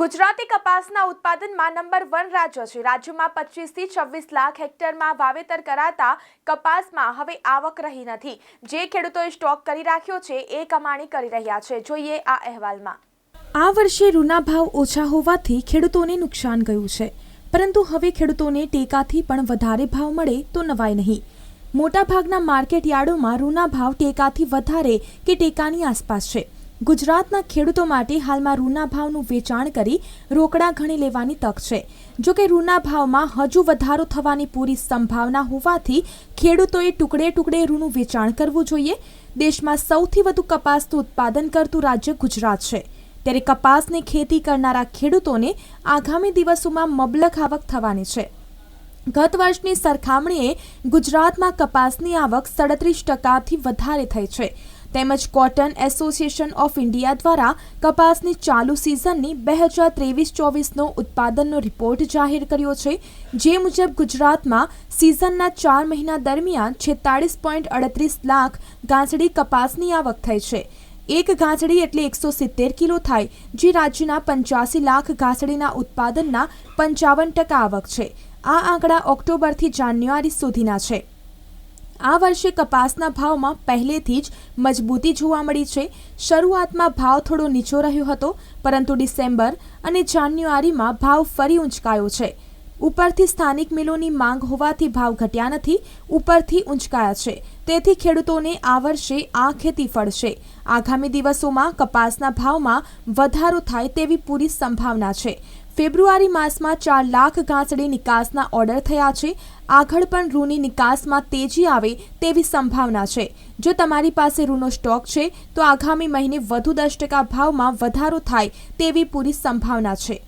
ગુજરાતી કપાસના ઉત્પાદનમાં number one રાજ્ય છે. રાજ્યમાં પચીસથી છવ્વીસ લાખ હેક્ટરમાં વાવેતર કરાતા કપાસમાં હવે આવક રહી નથી. જે ખેડૂતોએ સ્ટોક કરી રાખ્યો છે એ કમાણી કરી રહ્યા છે. જોઈએ આ અહેવાલમાં. આ વર્ષે રૂના ભાવ ઓછા હોવાથી ખેડૂતોને નુકસાન ગયું છે. પરંતુ હવે ખેડૂતોને ટેકાથી પણ વધારે ભાવ મળે તો નવાય નહીં. મોટાભાગના માર્કેટ યાર્ડોમાં રૂના ભાવ ટેકાથી વધારે કે ટેકાની આસપાસ છે. ગુજરાતના ખેડૂતો માટે હાલમાં રૂના ભાવનું વેચાણ કરી રોકડા ઘણી લેવાની તક છે. જો કે રૂના ભાવમાં હજુ વધારો થવાની પૂરી સંભાવના હોવાથી ખેડૂતોએ ટુકડે ટુકડે રૂનું વેચાણ કરવું જોઈએ. દેશમાં સૌથી વધુ કપાસનું ઉત્પાદન કરતું રાજ્ય ગુજરાત છે. ત્યારે કપાસની ખેતી કરનારા ખેડૂતોને આગામી દિવસોમાં મબલક આવક થવાની છે. ગત વર્ષની સરખામણીએ ગુજરાતમાં કપાસની આવક સડત્રીસ ટકાથી વધારે થઈ છે. તેમજ કોટન એસોસિએશન ઓફ ઇન્ડિયા દ્વારા કપાસની ચાલુ સિઝનની બે હજાર ત્રેવીસ ચોવીસનો ઉત્પાદનનો રિપોર્ટ જાહેર કર્યો છે, જે મુજબ ગુજરાતમાં સિઝનના ચાર મહિના દરમિયાન છેતાળીસ પોઈન્ટ અડત્રીસ લાખ ગાંસડી કપાસની આવક થઈ છે. એક ગાંસડી એટલે એકસો સિત્તેર કિલો થાય, જે રાજ્યના પંચ્યાસી લાખ ગાંસડીના ઉત્પાદનના પંચાવન ટકા આવક છે. આ આંકડા ઓક્ટોબરથી જાન્યુઆરી સુધીના છે. આ વર્ષે કપાસના ભાવમાં પહેલેથી જ મજબૂતી જોવા મળી છે. શરૂઆતમાં ભાવ થોડો નીચો રહ્યો હતો, પરંતુ ડિસેમ્બર અને જાન્યુઆરીમાં ભાવ ફરી ઊંચકાયો છે. ઉપરથી સ્થાનિક મિલોની માંગ હોવાથી ભાવ ઘટ્યા નથી, ઉપરથી ઊંચકાયા છે. તેથી ખેડૂતોને આ વર્ષે આ ખેતી ફળશે. આગામી દિવસોમાં કપાસના ભાવમાં વધારો થાય તેવી પૂરી સંભાવના છે. ફેબ્રુઆરી માસમાં ચાર લાખ ગાંસડી નિકાસના ઓર્ડર થયા છે. આગળ પણ રૂની નિકાસમાં તેજી આવે તેવી સંભાવના છે. જો તમારી પાસે રૂનો સ્ટોક છે, તો આગામી મહિને વધુ દસ ટકા ભાવમાં વધારો થાય તેવી પૂરી સંભાવના છે.